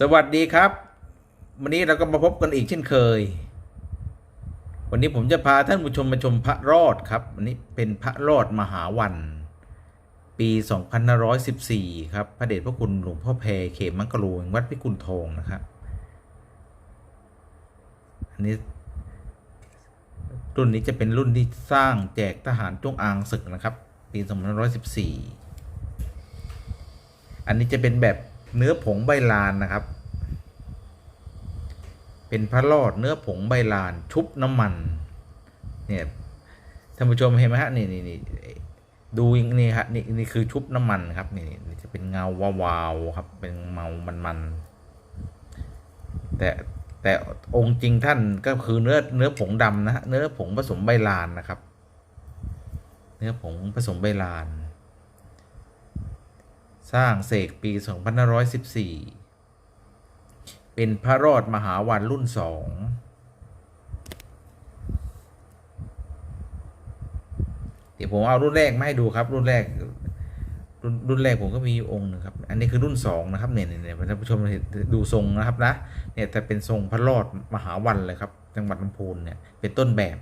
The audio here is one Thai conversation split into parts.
สวัสดีครับ วันนี้เราก็มาพบกันอีกเช่นเคย วันนี้ผมจะพาท่านผู้ชมมาชมพระรอดครับวันนี้เป็นพระรอดมหาวัน ปี2514 ครับ พระเดชพระคุณหลวงพ่อแพรเขมมังกรลูวัดพิกุลทองนะครับอันนี้รุ่นนี้จะเป็นรุ่นที่สร้างแจกทหารจงอางศึกนะครับ ปี2514 อันนี้จะเป็นแบบ เนื้อผงใบลานนะครับ เป็นพระรอดเนื้อผงใบลาน ชุบน้ำมัน เนี่ยท่านผู้ชมเห็นไหมฮะนี่นี่นี่ดูนี่ฮะนี่นี่คือชุบน้ำมันครับนี่นี่จะเป็นเงาวาวๆครับ เป็นเมามันๆแต่แต่องค์จริงท่านก็คือเนื้อเนื้อผงดำนะฮะเนื้อผงผสมใบลานนะครับ เนื้อผงผสมใบลาน สร้างเสกปี 2514 เป็นพระรอดมหาวันรุ่นสองเดี๋ยวผมเอารุ่นแรกมาให้ดูครับ รุ่นแรก รุ่นรุ่นแรกผมก็มีองค์หนึ่งครับ อันนี้คือรุ่นสองนะครับเนี่ยเนี่ยเนี่ยท่านผู้ชมเห็นดูทรงนะครับนะเนี่ยแต่เป็นทรงพระรอดมหาวันเลยครับ จังหวัดลำพูนเนี่ยเป็นต้นแบบ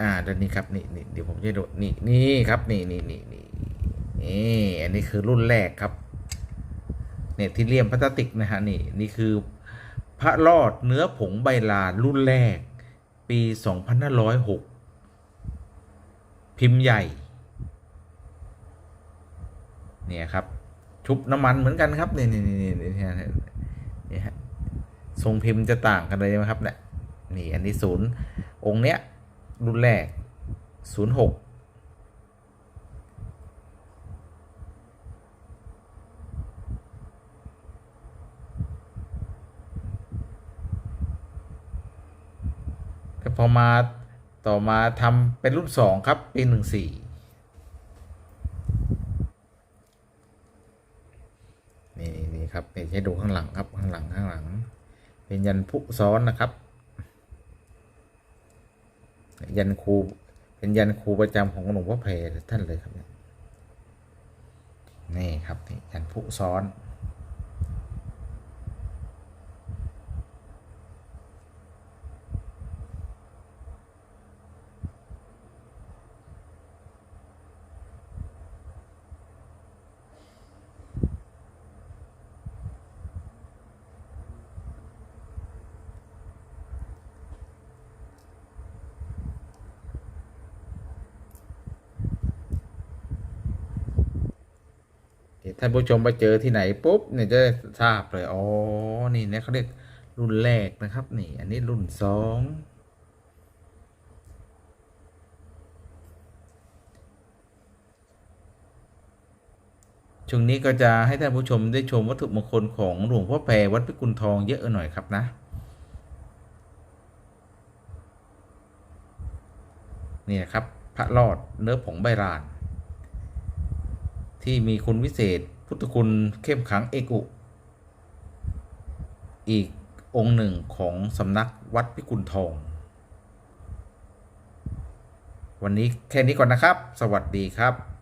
อ่าเดี๋ยวนี้ครับนี่นี่เดี๋ยวผมจะดูนี่นี่ครับนี่นี่นี่นี่นี่อันนี้คือรุ่นแรกครับ เนี่ยที่เลี่ยมพลาสติกนะฮะนี่นี่คือพระรอดเนื้อผงใบลานรุ่นแรก ปี2506 พิมพ์ใหญ่ เนี่ยครับ ชุบน้ำมันเหมือนกันครับนี่นี่นี่นี่นี่ฮะนี่ฮะทรงพิมพ์จะต่างกันเลยไหมครับเนี่ยนี่อันนี้ศูนย์องค์เนี้ย รุ่นแรก 06ก็พอมาต่อมาทำเป็นรุ่น2ครับ ปี14นี่นี่ครับนี่ให้ดูข้างหลังครับข้างหลังข้างหลัง เป็นยันพุซ้อนนะครับ ยันครูเป็นยันครูประจำของหลวงพ่อเพลท่านเลยครับเนี่ยนี่ครับนี่ยันผู้ซ้อน ท่านผู้ชมไปเจอที่ไหนปุ๊บเนี่ยจะทราบเลยอ๋อนี่นี่ยเขาเรียกรุ่นแรกนะครับนี่อันนี้รุ่นสองช่วงนี้ก็จะให้ท่านผู้ชมได้ชมวัตถุมงคลของหลวงพ่อแพรวัดพิกุลทองเยอะหน่อยครับนะ นี่นะครับพระรอดเนื้อผงใบราน ที่มีคุณวิเศษ พุทธคุณเข้มขังเอกุอีกองค์หนึ่งของสำนักวัดพิกุลทอง วันนี้แค่นี้ก่อนนะครับ สวัสดีครับ